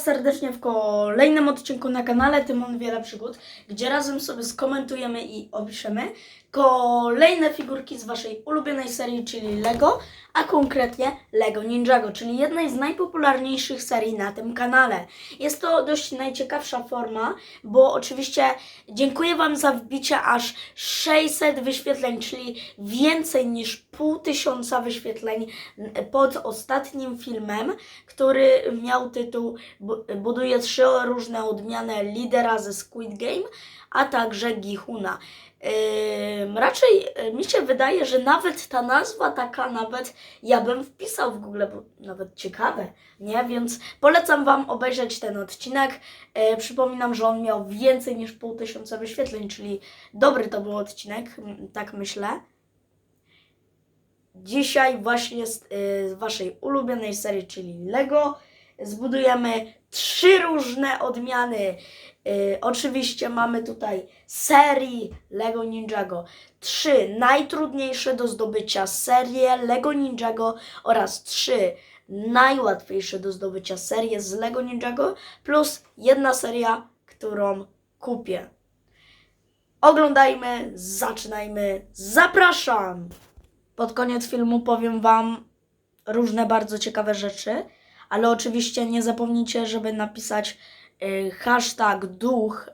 Serdecznie w kolejnym odcinku na kanale Tymon Wiele Przygód, gdzie razem sobie skomentujemy i opiszemy kolejne figurki z Waszej ulubionej serii, czyli LEGO, a konkretnie LEGO Ninjago, czyli jednej z najpopularniejszych serii na tym kanale. Jest to dość najciekawsza forma, bo oczywiście dziękuję Wam za wbicie aż 600 wyświetleń, czyli więcej niż pół tysiąca wyświetleń pod ostatnim filmem, który miał tytuł Bu- Buduje trzy różne odmiany lidera ze Squid Game, a także Gihuna. Ym, raczej y, mi się wydaje, że nawet ta nazwa taka, nawet ja bym wpisał w Google, bo nawet ciekawe, nie? Więc polecam Wam obejrzeć ten odcinek. E, przypominam, że on miał więcej niż pół tysiąca wyświetleń, czyli dobry to był odcinek, tak myślę. Dzisiaj właśnie z, y, z Waszej ulubionej serii, czyli Lego, zbudujemy trzy różne odmiany. Y, oczywiście mamy tutaj serii Lego Ninjago. Trzy najtrudniejsze do zdobycia serie Lego Ninjago oraz trzy najłatwiejsze do zdobycia serie z Lego Ninjago plus jedna seria, którą kupię. Oglądajmy, zaczynajmy, zapraszam! Pod koniec filmu powiem Wam różne bardzo ciekawe rzeczy, ale oczywiście nie zapomnijcie, żeby napisać y, hashtag duch y,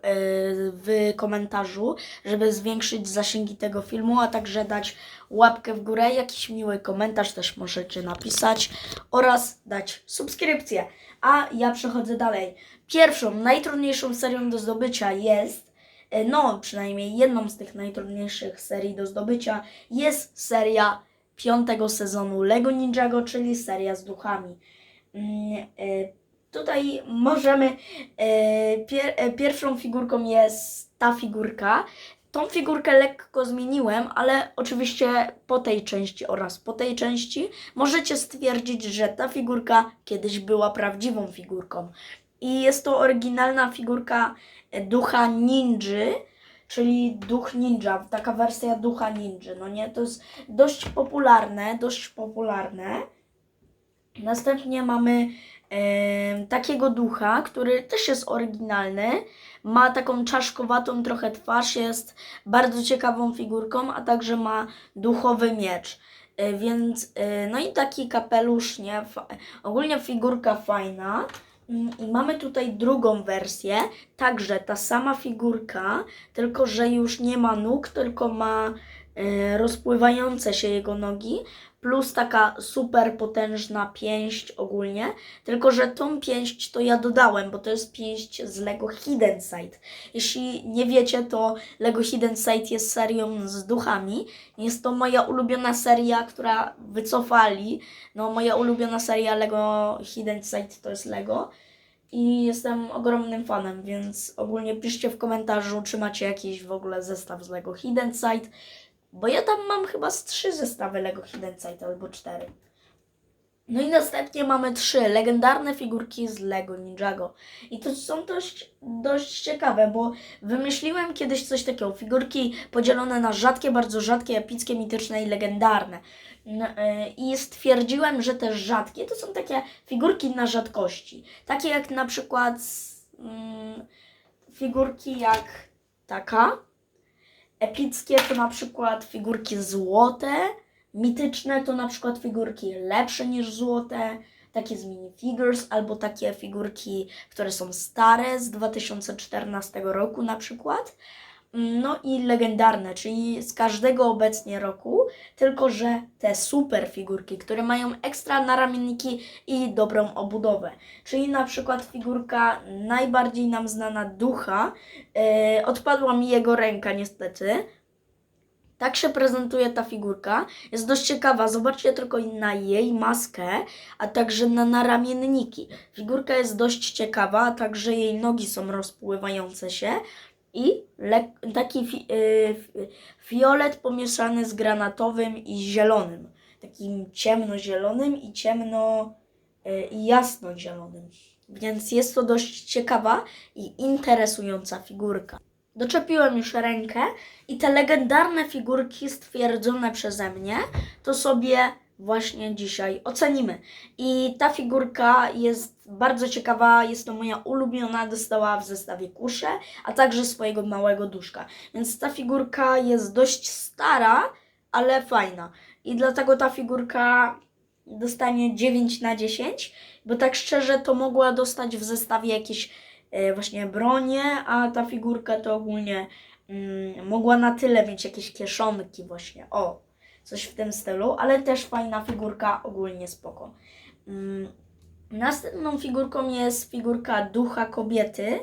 w komentarzu, żeby zwiększyć zasięgi tego filmu, a także dać łapkę w górę, jakiś miły komentarz też możecie napisać oraz dać subskrypcję. A ja przechodzę dalej. Pierwszą, najtrudniejszą serią do zdobycia jest E, no przynajmniej jedną z tych najtrudniejszych serii do zdobycia jest seria piątego sezonu Lego Ninjago, czyli seria z duchami. Mm, e, Tutaj możemy, e, pier, e, pierwszą figurką jest ta figurka. Tą figurkę lekko zmieniłem, ale oczywiście po tej części oraz po tej części możecie stwierdzić, że ta figurka kiedyś była prawdziwą figurką. I jest to oryginalna figurka ducha ninży, czyli duch ninja, taka wersja ducha ninży, no nie? To jest dość popularne, dość popularne. Następnie mamy em, takiego ducha, który też jest oryginalny. Ma taką czaszkowatą trochę twarz, jest bardzo ciekawą figurką, a także ma duchowy miecz. E, Więc, e, no i taki kapelusz, nie? Fa- ogólnie figurka fajna. Mm, I mamy tutaj drugą wersję, także ta sama figurka, tylko że już nie ma nóg, tylko ma e, rozpływające się jego nogi, plus taka super potężna pięść ogólnie, tylko że tą pięść to ja dodałem, bo to jest pięść z Lego Hidden Side. Jeśli nie wiecie, to Lego Hidden Side jest serią z duchami. Jest to moja ulubiona seria, która wycofali. No, moja ulubiona seria Lego Hidden Side to jest Lego. I jestem ogromnym fanem, więc ogólnie piszcie w komentarzu, czy macie jakiś w ogóle zestaw z Lego Hidden Side. Bo ja tam mam chyba z trzy zestawy Lego Hidden Side albo cztery. No i następnie mamy trzy legendarne figurki z Lego Ninjago. I to są dość, dość ciekawe, bo wymyśliłem kiedyś coś takiego. Figurki podzielone na rzadkie, bardzo rzadkie, epickie, mityczne i legendarne. No, e, I stwierdziłem, że te rzadkie to są takie figurki na rzadkości. Takie jak na przykład mm, figurki jak taka. Epickie to na przykład figurki złote. Mityczne to na przykład figurki lepsze niż złote, takie z minifigures, albo takie figurki, które są stare z 2014 roku na przykład. No i legendarne, czyli z każdego obecnie roku, tylko że te super figurki, które mają ekstra naramienniki i dobrą obudowę. Czyli na przykład figurka najbardziej nam znana ducha, e, odpadła mi jego ręka niestety, tak się prezentuje ta figurka. Jest dość ciekawa. Zobaczcie tylko na jej maskę, a także na naramienniki. Figurka jest dość ciekawa, a także jej nogi są rozpływające się. I taki fi- y, fi- fiolet pomieszany z granatowym i zielonym. Takim ciemnozielonym i ciemno y, i jasnozielonym. Więc jest to dość ciekawa i interesująca figurka. Doczepiłem już rękę i te legendarne figurki stwierdzone przeze mnie, to sobie właśnie dzisiaj ocenimy. I ta figurka jest bardzo ciekawa, jest to moja ulubiona, dostała w zestawie kuszę, a także swojego małego duszka. Więc ta figurka jest dość stara, ale fajna. I dlatego ta figurka dostanie 9 na 10, bo tak szczerze to mogła dostać w zestawie jakieś e, właśnie bronie, a ta figurka to ogólnie mm, mogła na tyle mieć jakieś kieszonki właśnie, o, coś w tym stylu, ale też fajna figurka, ogólnie spoko. Mm, Następną figurką jest figurka ducha kobiety,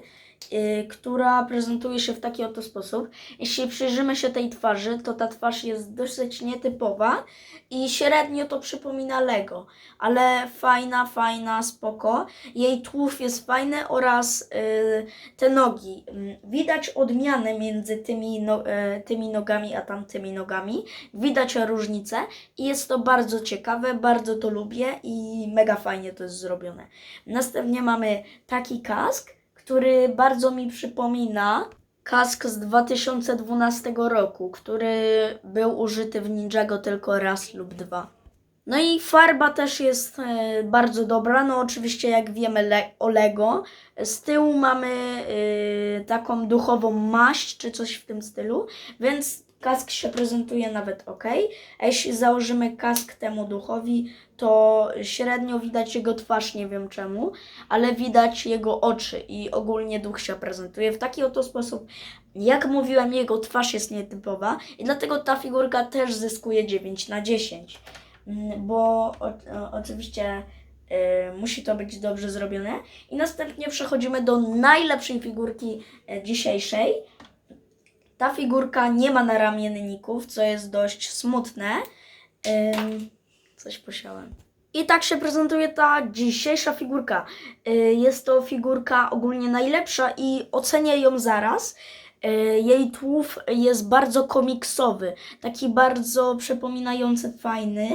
która prezentuje się w taki oto sposób. Jeśli przyjrzymy się tej twarzy, to ta twarz jest dosyć nietypowa i średnio to przypomina Lego, ale fajna, fajna, spoko. Jej tłów jest fajny oraz yy, te nogi. Yy, Widać odmianę między tymi, no, yy, tymi nogami a tamtymi nogami. Widać różnicę i jest to bardzo ciekawe, bardzo to lubię i mega fajnie to jest zrobione. Następnie mamy taki kask, który bardzo mi przypomina kask z 2012 roku, który był użyty w Ninjago tylko raz lub dwa. No i farba też jest e, bardzo dobra. No oczywiście jak wiemy le- o Lego. Z tyłu mamy e, taką duchową maść czy coś w tym stylu, więc kask się prezentuje nawet ok. A jeśli założymy kask temu duchowi, to średnio widać jego twarz, nie wiem czemu, ale widać jego oczy i ogólnie duch się prezentuje w taki oto sposób. Jak mówiłem, jego twarz jest nietypowa i dlatego ta figurka też zyskuje 9 na 10. Mm, Bo o, o, oczywiście y, musi to być dobrze zrobione. I następnie przechodzimy do najlepszej figurki e, dzisiejszej. Ta figurka nie ma naramienników, co jest dość smutne. Ym, coś posiałem. I tak się prezentuje ta dzisiejsza figurka. Y, Jest to figurka ogólnie najlepsza i ocenię ją zaraz. Y, Jej tłów jest bardzo komiksowy, taki bardzo przypominający fajny.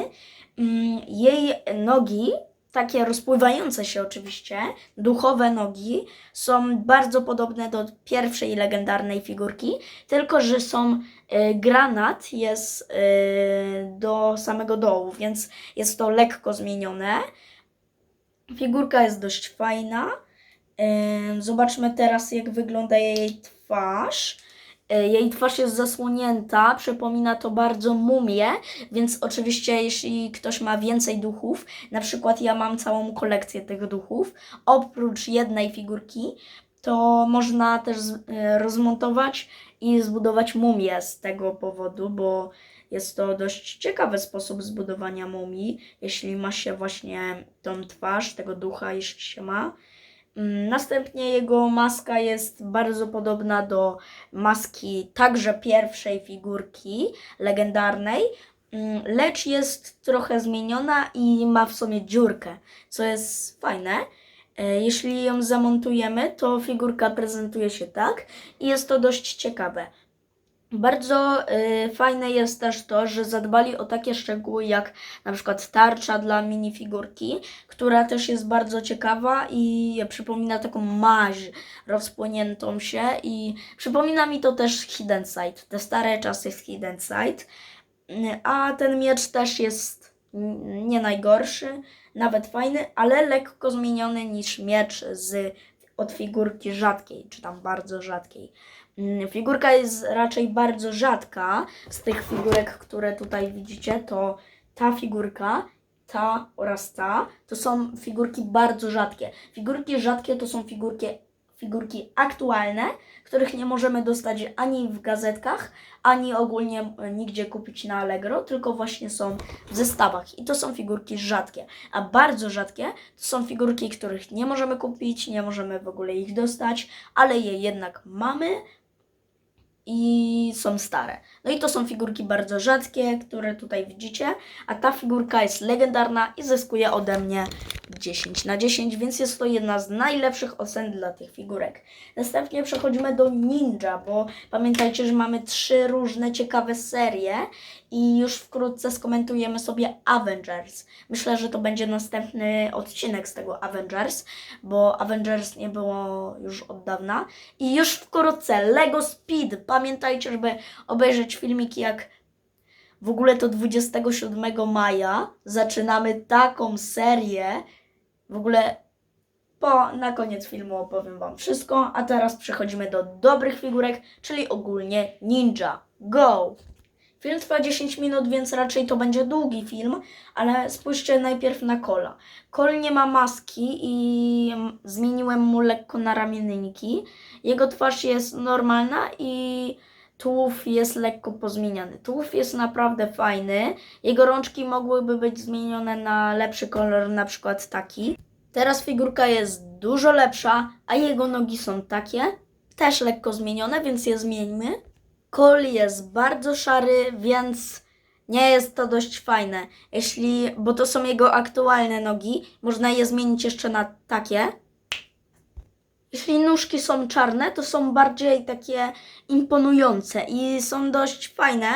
Jej nogi, takie rozpływające się oczywiście, duchowe nogi, są bardzo podobne do pierwszej legendarnej figurki, tylko że są y, granat jest y, do samego dołu, więc jest to lekko zmienione. Figurka jest dość fajna. Ym, Zobaczmy teraz, jak wygląda jej twarz. Y, Jej twarz jest zasłonięta, przypomina to bardzo mumię, więc oczywiście jeśli ktoś ma więcej duchów, na przykład ja mam całą kolekcję tych duchów, oprócz jednej figurki, to można też y, rozmontować i zbudować mumię z tego powodu, bo jest to dość ciekawy sposób zbudowania mumii, jeśli ma się właśnie tą twarz tego ducha, jeśli się ma. Następnie jego maska jest bardzo podobna do maski także pierwszej figurki legendarnej, mm, lecz jest trochę zmieniona i ma w sobie dziurkę, co jest fajne. E, Jeśli ją zamontujemy, to figurka prezentuje się tak i jest to dość ciekawe. Bardzo y, fajne jest też to, że zadbali o takie szczegóły jak na przykład tarcza dla minifigurki, która też jest bardzo ciekawa i przypomina taką maź rozpłoniętą się i przypomina mi to też Hidden Sight, te stare czasy z Hidden. Y, A ten miecz też jest nie najgorszy, nawet fajny, ale lekko zmieniony niż miecz z, od figurki rzadkiej, czy tam bardzo rzadkiej. Mm, Figurka jest raczej bardzo rzadka. Z tych figurek, które tutaj widzicie, to ta figurka, ta oraz ta, to są figurki bardzo rzadkie. Figurki rzadkie to są figurki, figurki aktualne, których nie możemy dostać ani w gazetkach, ani ogólnie e, nigdzie kupić na Allegro, tylko właśnie są w zestawach. I to są figurki rzadkie. A bardzo rzadkie to są figurki, których nie możemy kupić, nie możemy w ogóle ich dostać, ale je jednak mamy i są stare. No i to są figurki bardzo rzadkie, które tutaj widzicie, a ta figurka jest legendarna i zyskuje ode mnie 10 na 10, więc jest to jedna z najlepszych ocen dla tych figurek. Następnie przechodzimy do Ninja, bo pamiętajcie, że mamy trzy różne ciekawe serie i już wkrótce skomentujemy sobie Avengers. Myślę, że to będzie następny odcinek z tego Avengers, bo Avengers nie było już od dawna. I już wkrótce Lego Speed. Pamiętajcie, żeby obejrzeć filmiki jak W ogóle to 27 maja zaczynamy taką serię. W ogóle po, na koniec filmu opowiem Wam wszystko, a teraz przechodzimy do dobrych figurek, czyli ogólnie ninja. Go! Film trwa 10 minut, więc raczej to będzie długi film, ale spójrzcie najpierw na Kola. Kol nie ma maski i zmieniłem mu lekko na ramienniki. Jego twarz jest normalna i tułów jest lekko pozmieniany. Tułów jest naprawdę fajny. Jego rączki mogłyby być zmienione na lepszy kolor, na przykład taki. Teraz figurka jest dużo lepsza, a jego nogi są takie, też lekko zmienione, więc je zmieńmy. Kol jest bardzo szary, więc nie jest to dość fajne. Jeśli, bo to są jego aktualne nogi, można je zmienić jeszcze na takie. Jeśli nóżki są czarne, to są bardziej takie imponujące i są dość fajne,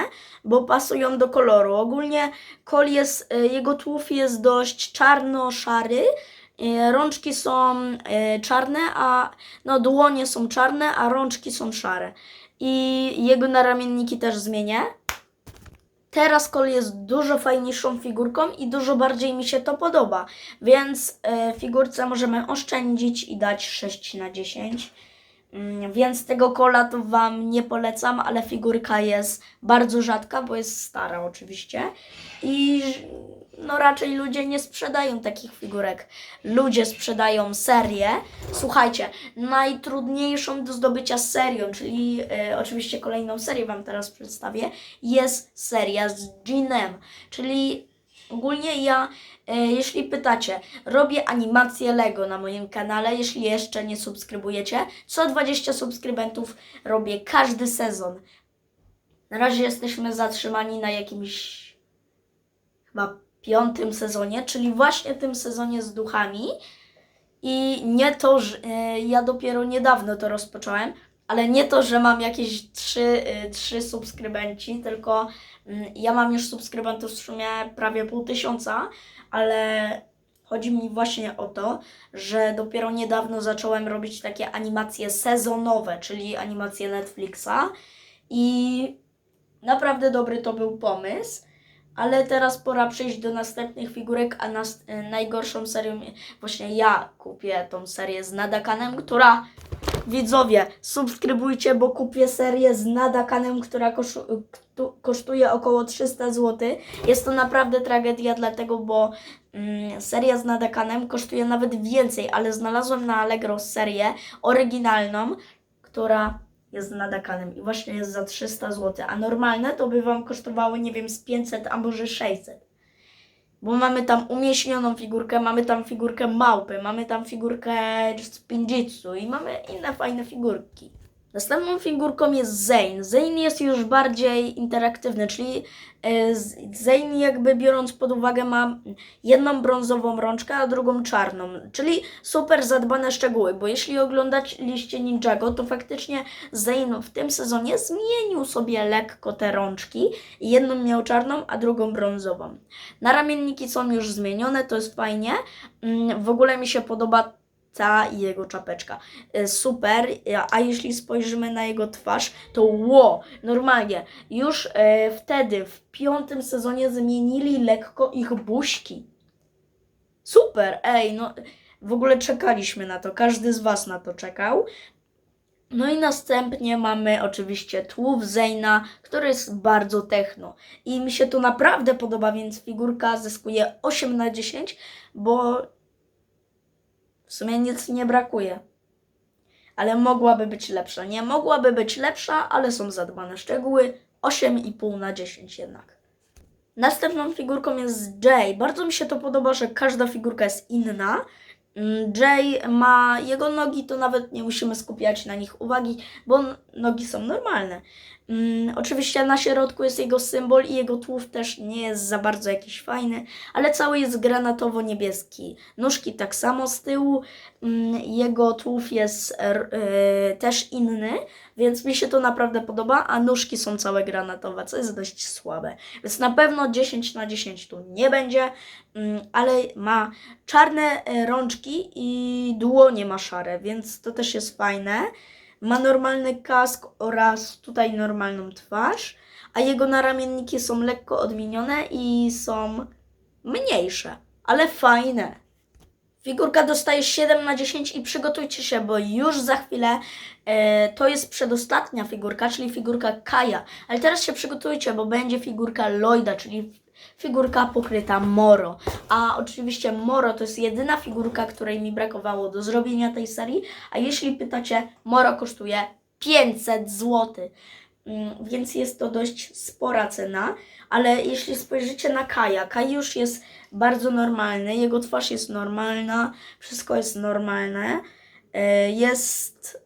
bo pasują do koloru. Ogólnie kol jest, y, jego tułów jest dość czarno-szary, y, rączki są y, czarne, a no dłonie są czarne, a rączki są szare. I jego naramienniki też zmienię. Teraz Kol jest dużo fajniejszą figurką i dużo bardziej mi się to podoba. Więc e, figurce możemy oszczędzić i dać 6 na 10. Mm, Więc tego kola to Wam nie polecam, ale figurka jest bardzo rzadka, bo jest stara oczywiście. I no raczej ludzie nie sprzedają takich figurek. Ludzie sprzedają serię. Słuchajcie, najtrudniejszą do zdobycia serią, czyli e, oczywiście kolejną serię Wam teraz przedstawię, jest seria z Ginem. Czyli ogólnie ja, e, jeśli pytacie, robię animację Lego na moim kanale, jeśli jeszcze nie subskrybujecie. Co 20 subskrybentów robię każdy sezon. Na razie jesteśmy zatrzymani na jakimś chyba piątym sezonie, czyli właśnie tym sezonie z duchami. I nie to, że e, ja dopiero niedawno to rozpocząłem, ale nie to, że mam jakieś trzy, e, trzy subskrybenci, tylko mm, ja mam już subskrybentów w sumie prawie pół tysiąca, ale chodzi mi właśnie o to, że dopiero niedawno zacząłem robić takie animacje sezonowe, czyli animacje Netflixa i naprawdę dobry to był pomysł. Ale teraz pora przejść do następnych figurek, a nas, e, najgorszą serią właśnie ja kupię tą serię z Nadakanem, która widzowie, subskrybujcie, bo kupię serię z Nadakanem, która kosztuje około 300 zł. Jest to naprawdę tragedia, dlatego, bo mm, seria z Nadakanem kosztuje nawet więcej, ale znalazłem na Allegro serię oryginalną, która jest z Nadakanem i właśnie jest za 300 zł, a normalne to by Wam kosztowało, nie wiem, z 500, a może 600. Bo mamy tam umieśnioną figurkę, mamy tam figurkę małpy, mamy tam figurkę Pinjitsu i mamy inne fajne figurki. Następną figurką jest Zane. Zane jest już bardziej interaktywny, czyli e, Zane jakby biorąc pod uwagę ma jedną brązową rączkę, a drugą czarną, czyli super zadbane szczegóły, bo jeśli oglądaliście Ninjago, to faktycznie Zane w tym sezonie zmienił sobie lekko te rączki. Jedną miał czarną, a drugą brązową. Naramienniki są już zmienione, to jest fajnie. Mm, W ogóle mi się podoba ta jego czapeczka. Y, Super, a jeśli spojrzymy na jego twarz, to ło, normalnie. Już e, wtedy, w piątym sezonie zmienili lekko ich buźki. Super, ej, no w ogóle czekaliśmy na to, każdy z Was na to czekał. No i następnie mamy oczywiście tłów Zeyna, który jest bardzo techno. I mi się to naprawdę podoba, więc figurka zyskuje 8 na 10, bo w sumie nic nie brakuje. Ale mogłaby być lepsza. Nie mogłaby być lepsza, ale są zadbane szczegóły. 8,5 na 10 jednak. Następną figurką jest Jay. Bardzo mi się to podoba, że każda figurka jest inna. Mm, Jay ma jego nogi, to nawet nie musimy skupiać na nich uwagi, bo nogi są normalne. Mm, oczywiście na środku jest jego symbol i jego tułów też nie jest za bardzo jakiś fajny, ale cały jest granatowo-niebieski. Nóżki tak samo z tyłu, mm, jego tułów jest y, też inny, więc mi się to naprawdę podoba, a nóżki są całe granatowe, co jest dość słabe. Więc na pewno 10 na 10 tu nie będzie, mm, ale ma czarne e, rączki i dłonie ma szare, więc to też jest fajne. Ma normalny kask oraz tutaj normalną twarz, a jego naramienniki są lekko odmienione i są mniejsze, ale fajne. Figurka dostaje 7 na 10 i przygotujcie się, bo już za chwilę e, to jest przedostatnia figurka, czyli figurka Kaja. Ale teraz się przygotujcie, bo będzie figurka Lloyda, czyli figurka pokryta Moro. A oczywiście Moro to jest jedyna figurka, której mi brakowało do zrobienia tej serii. A jeśli pytacie, Moro kosztuje 500 zł. Mm, Więc jest to dość spora cena, ale jeśli spojrzycie na Kaja, Kaj już jest bardzo normalny, jego twarz jest normalna, wszystko jest normalne. E, Jest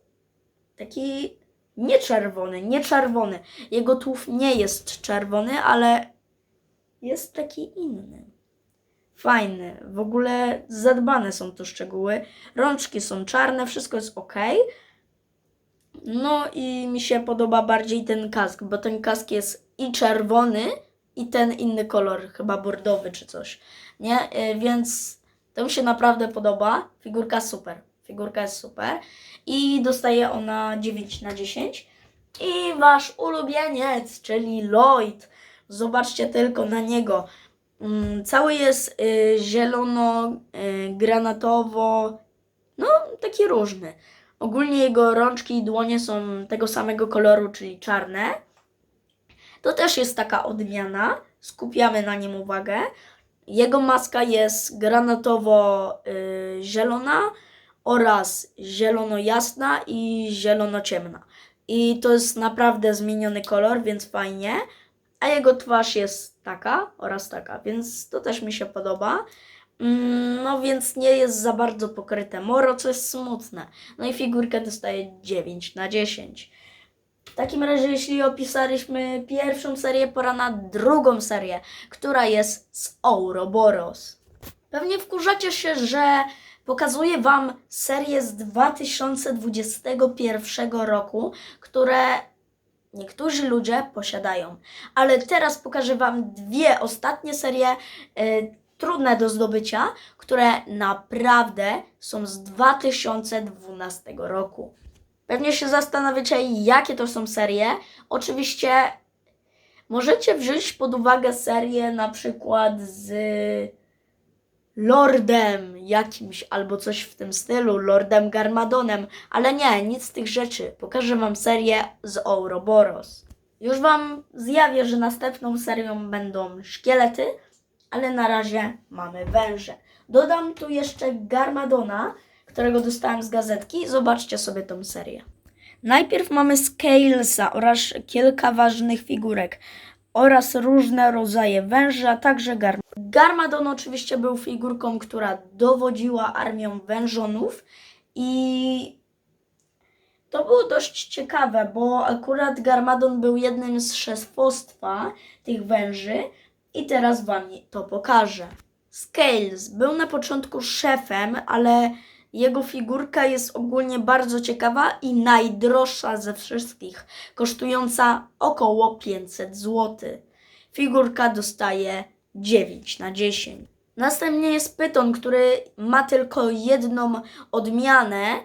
taki nie czerwony, nie czerwony. Jego tułów nie jest czerwony, ale jest taki inny. Fajny. W ogóle zadbane są tu szczegóły. Rączki są czarne, wszystko jest ok. No i mi się podoba bardziej ten kask, bo ten kask jest i czerwony, i ten inny kolor, chyba bordowy czy coś. Nie? Y, Więc to mi się naprawdę podoba. Figurka super. Figurka jest super. I dostaje ona 9 na 10. I wasz ulubieniec, czyli Lloyd. Zobaczcie tylko na niego. Mm, Cały jest y, zielono, y, granatowo, no taki różny. Ogólnie jego rączki i dłonie są tego samego koloru, czyli czarne. To też jest taka odmiana. Skupiamy na nim uwagę. Jego maska jest granatowo-zielona oraz zielono-jasna i zielono-ciemna. I to jest naprawdę zmieniony kolor, więc fajnie. A jego twarz jest taka oraz taka, więc to też mi się podoba. Mm, No więc nie jest za bardzo pokryte moro, co jest smutne. No i figurkę dostaje 9 na 10. W takim razie, jeśli opisaliśmy pierwszą serię, pora na drugą serię, która jest z Ouroboros. Pewnie wkurzacie się, że pokazuję Wam serię z 2021 roku, które niektórzy ludzie posiadają. Ale teraz pokażę Wam dwie ostatnie serie e, trudne do zdobycia, które naprawdę są z 2012 roku. Pewnie się zastanawiacie, jakie to są serie. Oczywiście możecie wziąć pod uwagę serię na przykład z Lordem jakimś albo coś w tym stylu, Lordem Garmadonem, ale nie, nic z tych rzeczy. Pokażę Wam serię z Ouroboros. Już Wam zjawię, że następną serią będą szkielety, ale na razie mamy węże. Dodam tu jeszcze Garmadona, którego dostałem z gazetki. Zobaczcie sobie tą serię. Najpierw mamy Scalesa oraz kilka ważnych figurek oraz różne rodzaje węży, a także Gar Garmadon oczywiście był figurką, która dowodziła armią wężonów i to było dość ciekawe, bo akurat Garmadon był jednym z szefostwa tych węży i teraz wam to pokażę. Scales był na początku szefem, ale jego figurka jest ogólnie bardzo ciekawa i najdroższa ze wszystkich, kosztująca około 500 zł. Figurka dostaje 9 na 10. Następnie jest pyton, który ma tylko jedną odmianę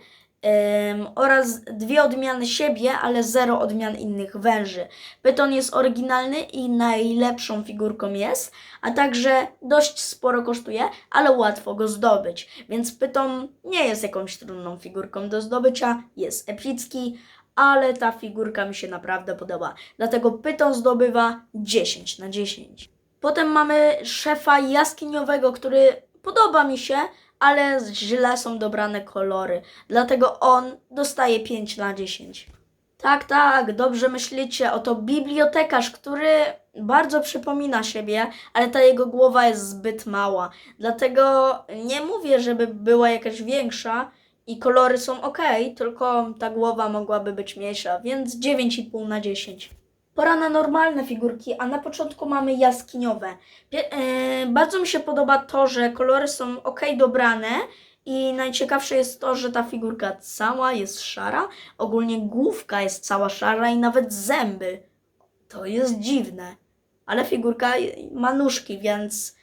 oraz dwie odmiany siebie, ale zero odmian innych węży. Pyton jest oryginalny i najlepszą figurką jest, a także dość sporo kosztuje, ale łatwo go zdobyć. Więc pyton nie jest jakąś trudną figurką do zdobycia, jest epicki, ale ta figurka mi się naprawdę podoba. Dlatego pyton zdobywa 10 na 10. Potem mamy szefa jaskiniowego, który podoba mi się, ale źle są dobrane kolory. Dlatego on dostaje 5 na 10. Tak, tak, dobrze myślicie. Oto bibliotekarz, który bardzo przypomina siebie, ale ta jego głowa jest zbyt mała. Dlatego nie mówię, żeby była jakaś większa i kolory są ok, tylko ta głowa mogłaby być mniejsza, więc 9,5 na 10. Pora na normalne figurki, a na początku mamy jaskiniowe. E, bardzo mi się podoba to, że kolory są ok dobrane i najciekawsze jest to, że ta figurka cała jest szara. Ogólnie główka jest cała szara i nawet zęby. To jest dziwne. Ale figurka ma nóżki, więc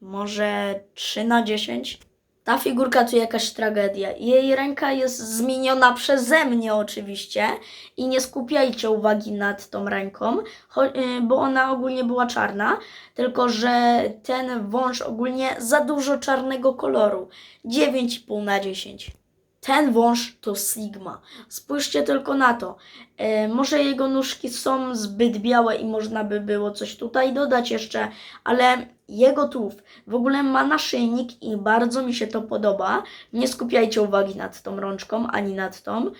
może 3 na 10. Ta figurka to jakaś tragedia. Jej ręka jest zmieniona przeze mnie oczywiście i nie skupiajcie uwagi nad tą ręką, y, bo ona ogólnie była czarna, tylko że ten wąż ogólnie za dużo czarnego koloru. 9,5 na 10. Ten wąż to Sigma. Spójrzcie tylko na to. E, może jego nóżki są zbyt białe i można by było coś tutaj dodać jeszcze, ale jego tułów w ogóle ma naszyjnik i bardzo mi się to podoba. Nie skupiajcie uwagi nad tą rączką ani nad tą.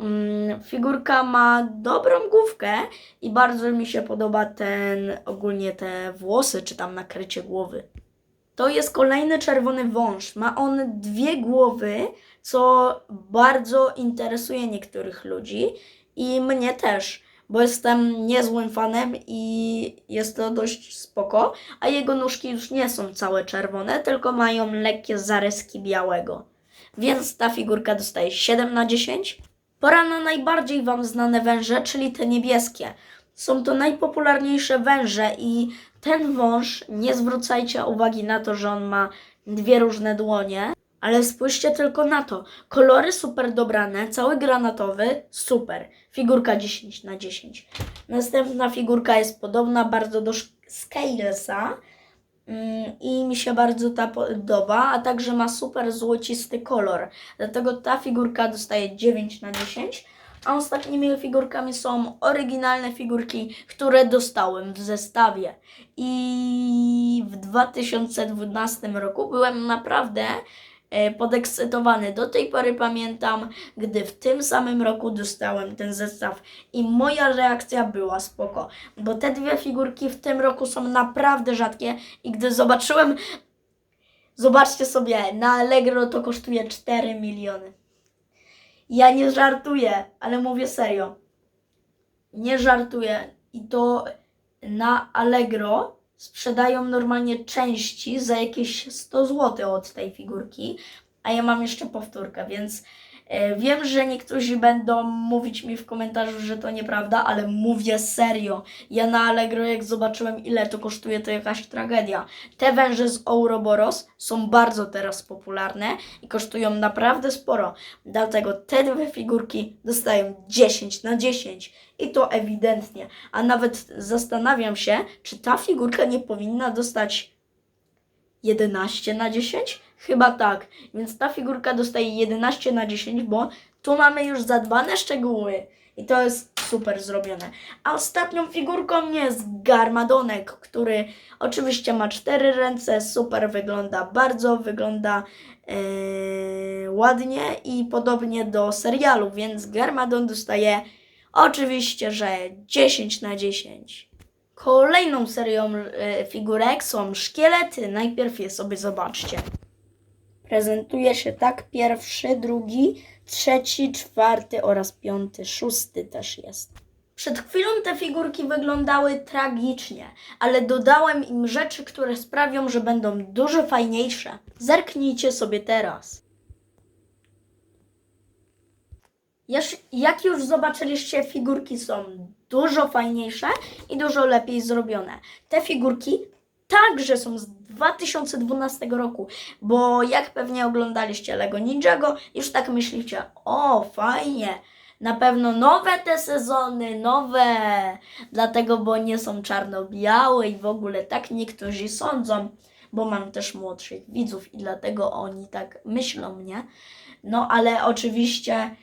Mm, Figurka ma dobrą główkę i bardzo mi się podoba ten ogólnie te włosy czy tam nakrycie głowy. To jest kolejny czerwony wąż. Ma on dwie głowy, co bardzo interesuje niektórych ludzi i mnie też, bo jestem niezłym fanem i jest to dość spoko, a jego nóżki już nie są całe czerwone, tylko mają lekkie zaryski białego. Więc ta figurka dostaje 7 na 10. Pora na najbardziej Wam znane węże, czyli te niebieskie. Są to najpopularniejsze węże i ten wąż, nie zwracajcie uwagi na to, że on ma dwie różne dłonie, ale spójrzcie tylko na to. Kolory super dobrane, cały granatowy, super. Figurka 10 na 10. Następna figurka jest podobna bardzo do Scalesa mm, i mi się bardzo ta podoba, a także ma super złocisty kolor. Dlatego ta figurka dostaje 9 na 10. A ostatnimi figurkami są oryginalne figurki, które dostałem w zestawie. I w 2012 roku byłem naprawdę e, podekscytowany. Do tej pory pamiętam, gdy w tym samym roku dostałem ten zestaw i moja reakcja była spoko, bo te dwie figurki w tym roku są naprawdę rzadkie i gdy zobaczyłem, zobaczcie sobie, na Allegro to kosztuje 4 miliony. Ja nie żartuję, ale mówię serio. Nie żartuję i to na Allegro sprzedają normalnie części za jakieś 100 zł od tej figurki, a ja mam jeszcze powtórkę, więc wiem, że niektórzy będą mówić mi w komentarzu, że to nieprawda, ale mówię serio. Ja na Allegro jak zobaczyłem ile to kosztuje, to jakaś tragedia. Te węże z Ouroboros są bardzo teraz popularne i kosztują naprawdę sporo. Dlatego te dwie figurki dostają 10 na 10 i to ewidentnie. A nawet zastanawiam się, czy ta figurka nie powinna dostać 11 na 10? Chyba tak. Więc ta figurka dostaje 11 na 10, bo tu mamy już zadbane szczegóły. I to jest super zrobione. A ostatnią figurką jest Garmadonek, który oczywiście ma cztery ręce, super wygląda, bardzo wygląda yy, ładnie i podobnie do serialu, więc Garmadon dostaje oczywiście, że 10 na 10. Kolejną serią e, figurek są szkielety. Najpierw je sobie zobaczcie. Prezentuje się tak pierwszy, drugi, trzeci, czwarty oraz piąty, szósty też jest. Przed chwilą te figurki wyglądały tragicznie, ale dodałem im rzeczy, które sprawią, że będą dużo fajniejsze. Zerknijcie sobie teraz. Jak już zobaczyliście, figurki są dużo fajniejsze i dużo lepiej zrobione. Te figurki także są z 2012 roku, bo jak pewnie oglądaliście Lego Ninjago, już tak myślicie, o fajnie, na pewno nowe te sezony, nowe, dlatego, bo nie są czarno-białe i w ogóle tak niektórzy sądzą, bo mam też młodszych widzów i dlatego oni tak myślą, nie? No ale oczywiście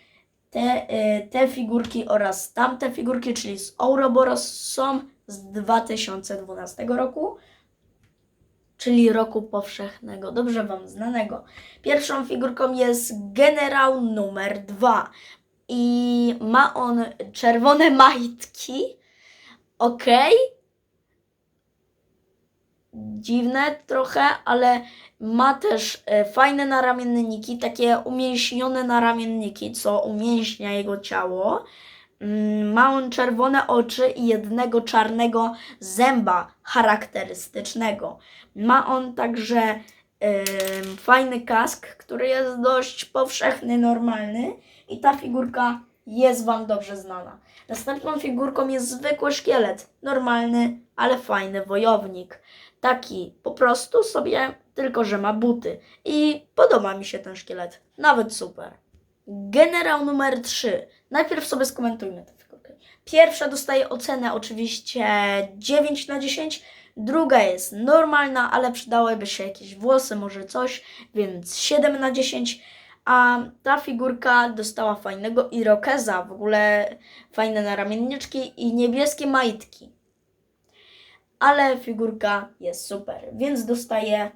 te, y, te figurki oraz tamte figurki, czyli z Ouroboros są z 2012 roku, czyli roku powszechnego, dobrze Wam znanego. Pierwszą figurką jest generał numer 2 i ma on czerwone majtki, ok? Dziwne trochę, ale ma też e, fajne naramienniki, takie umięśnione naramienniki, co umięśnia jego ciało. Mm, Ma on czerwone oczy i jednego czarnego zęba charakterystycznego. Ma on także em, fajny kask, który jest dość powszechny, normalny i ta figurka jest Wam dobrze znana. Następną figurką jest zwykły szkielet, normalny, ale fajny wojownik. Taki po prostu sobie, tylko że ma buty. I podoba mi się ten szkielet. Nawet super. Generał numer 3. Najpierw sobie skomentujmy tę figurkę. Pierwsza dostaje ocenę oczywiście 9 na 10. Druga jest normalna, ale przydałyby się jakieś włosy, może coś, więc 7 na 10. A ta figurka dostała fajnego irokeza, w ogóle fajne naramienniczki i niebieskie majtki. Ale figurka jest super, więc dostaje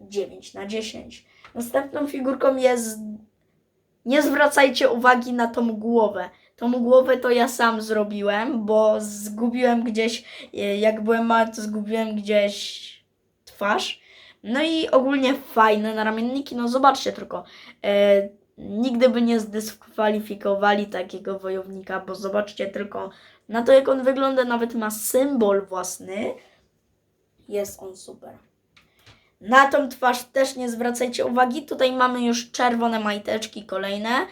9 na 10. Następną figurką jest. Nie zwracajcie uwagi na tą głowę. Tą głowę to ja sam zrobiłem, bo zgubiłem gdzieś, e, jak byłem mały, to zgubiłem gdzieś twarz. No i ogólnie fajne naramienniki, no zobaczcie tylko. E, nigdy by nie zdyskwalifikowali takiego wojownika, bo zobaczcie tylko na to, jak on wygląda, nawet ma symbol własny. Jest on super. Na tą twarz też nie zwracajcie uwagi. Tutaj mamy już czerwone majteczki kolejne.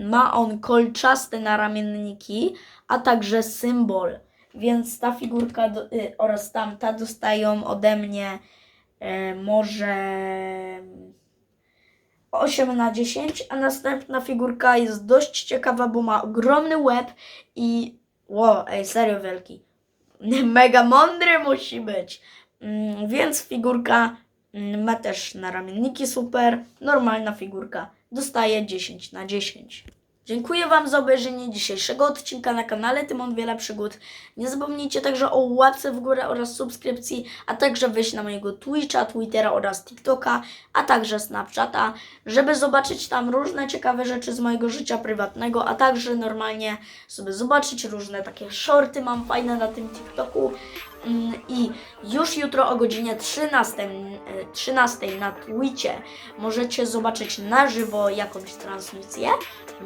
Ma on kolczaste naramienniki, a także symbol. Więc ta figurka do, y, oraz tamta dostają ode mnie y, może 8 na 10, a następna figurka jest dość ciekawa, bo ma ogromny łeb i wow, ej, serio wielki. Mega mądry musi być. Mm, Więc figurka mm, ma też naramienniki super. Normalna figurka dostaje 10 na 10. Dziękuję Wam za obejrzenie dzisiejszego odcinka na kanale Tymon Wiele Przygód. Nie zapomnijcie także o łapce w górę oraz subskrypcji, a także wejść na mojego Twitcha, Twittera oraz TikToka, a także Snapchata, żeby zobaczyć tam różne ciekawe rzeczy z mojego życia prywatnego, a także normalnie sobie zobaczyć różne takie shorty mam fajne na tym TikToku. Mm, I już jutro o godzinie 13, e, 13 na Twitcie możecie zobaczyć na żywo jakąś transmisję,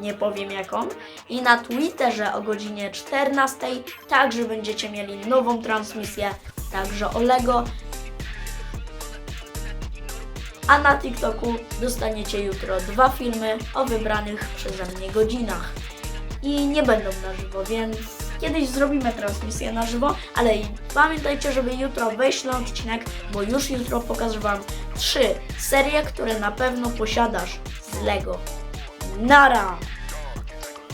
nie powiem jaką. I na Twitterze o godzinie 14 także będziecie mieli nową transmisję, także o Lego. A na TikToku dostaniecie jutro dwa filmy o wybranych przeze mnie godzinach i nie będą na żywo, więc kiedyś zrobimy transmisję na żywo, ale pamiętajcie, żeby jutro wejść na odcinek, bo już jutro pokażę Wam trzy serie, które na pewno posiadasz z Lego. Nara!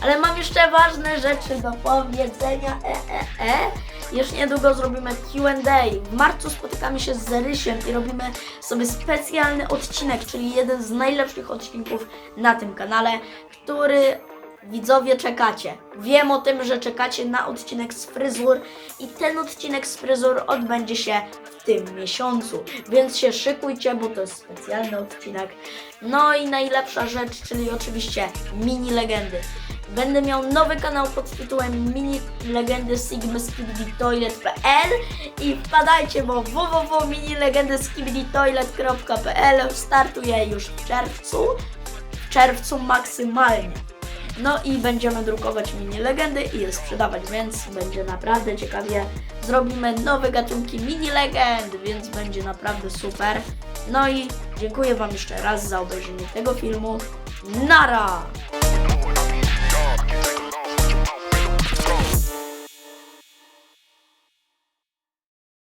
Ale mam jeszcze ważne rzeczy do powiedzenia. E, e, e. Już niedługo zrobimy QA. W marcu spotykamy się z Zarysiem i robimy sobie specjalny odcinek, czyli jeden z najlepszych odcinków na tym kanale, który widzowie czekacie. Wiem o tym, że czekacie na odcinek z fryzur i ten odcinek z fryzur odbędzie się w tym miesiącu, więc się szykujcie, bo to jest specjalny odcinek. No i najlepsza rzecz, czyli oczywiście mini legendy. Będę miał nowy kanał pod tytułem Mini Legendy Sigma Toilet.pl i wpadajcie, bo www.minilegendyskibiditoilet.pl startuje już w czerwcu. W czerwcu maksymalnie. No i będziemy drukować mini legendy i je sprzedawać, więc będzie naprawdę ciekawie. Zrobimy nowe gatunki mini legend, więc będzie naprawdę super. No i dziękuję Wam jeszcze raz za obejrzenie tego filmu. Nara!